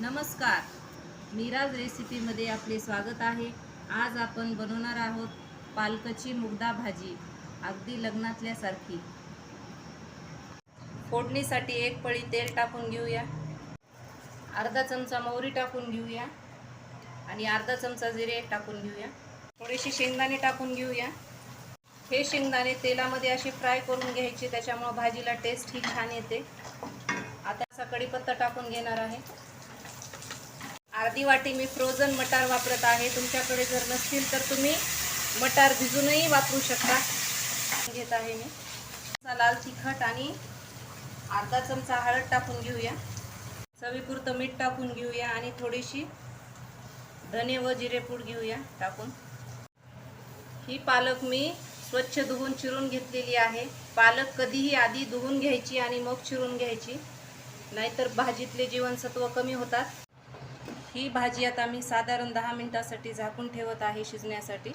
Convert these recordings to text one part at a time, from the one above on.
नमस्कार. मीराज रेसिपीमध्ये आपले स्वागत आहे. आज आपण बनवणार आहोत पालकची मुगदा भाजी अगदी लग्नातल्यासारखी फोडणीसाठी एक पळी तेल टाकून घेऊया. अर्धा चमचा मोहरी टाकून घेऊया. आणि अर्धा चमचा जिरे टाकून घेऊया. थोडेसे शेंगदाणे टाकून घेऊया. हे शेंगदाणे तेलामध्ये असे फ्राय करून घ्यायचे त्याच्यामुळं भाजीला टेस्ट ही छान येते. आता असा कढीपत्ता टाकून घेणार आहे. अर्धी वाटी मी फ्रोझन मटार वापरत आहे. तुमच्याकडे जर नसतील तर तुम्ही मटार भिजूनही वापरू शकता. घेत आहे मी. लाल तिखट आणि अर्धा चमचा हळद टाकून घेऊया. चवीपुरतं मीठ टाकून घेऊया आणि थोडीशी धने व जिरेपूड घेऊया टाकून. ही पालक मी स्वच्छ धुवून चिरून घेतलेली आहे. पालक कधीही आधी धुवून घ्यायची आणि मग चिरून घ्यायची. नाहीतर भाजीतले जीवनसत्व कमी होतात. ही भाजी आता मी साधारण दहा मिनटासाठी झाकून ठेवत आहे शिजण्यासाठी.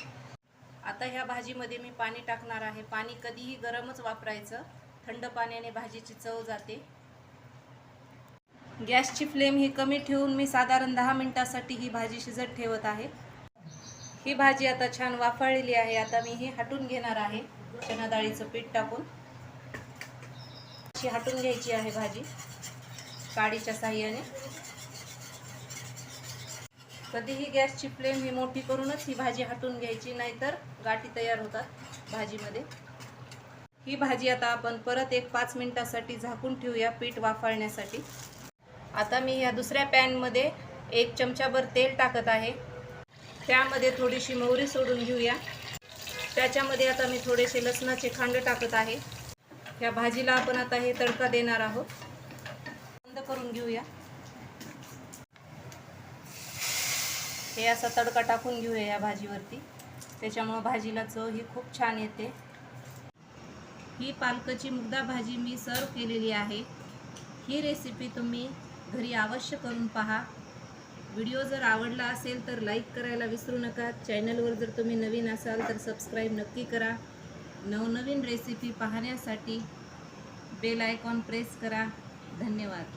आता ह्या भाजीमध्ये मी पाणी टाकणार आहे. पाणी कधीही गरमच वापरायचं. थंड पाण्याने भाजीची चव जाते. गॅसची फ्लेम ही कमी ठेवून मी साधारण दहा मिनटासाठी ही भाजी शिजत ठेवत आहे. ही भाजी आता छान वाफाळलेली आहे. आता मी ही हटून घेणार आहे. चना डाळीचं पीठ टाकून. अशी हटून घ्यायची आहे भाजी. काडीच्या साह्याने. कधीही गॅसची फ्लेम ही मोठी करूनच ही भाजी हटून घ्यायची नाहीतर गाठी तयार होतात भाजीमध्ये. ही भाजी आता आपण परत एक पाच मिनटासाठी झाकून ठेवूया पीठ वाफाळण्यासाठी. आता मी ह्या दुसऱ्या पॅनमध्ये एक चमचाभर तेल टाकत आहे. त्यामध्ये थोडीशी मोहरी सोडून घेऊया. त्याच्यामध्ये आता मी थोडेसे लसणाचे खांड टाकत आहे. ह्या भाजीला आपण आता हे तडका देणार आहोत. बंद करून घेऊया. हे असा तडका टाकून घेऊया या भाजीवरती. त्याच्यामुळं भाजीला चव ही खूप छान येते. ही पालकची मुगदा भाजी मी सर्व केलेली आहे. ही रेसिपी तुम्ही घरी अवश्य करून पहा. व्हिडिओ जर आवडला असेल तर लाईक करायला विसरू नका. चॅनलवर जर तुम्ही नवीन असाल तर सबस्क्राईब नक्की करा. नवनवीन रेसिपी पाहण्यासाठी बेल आयकॉन प्रेस करा. धन्यवाद.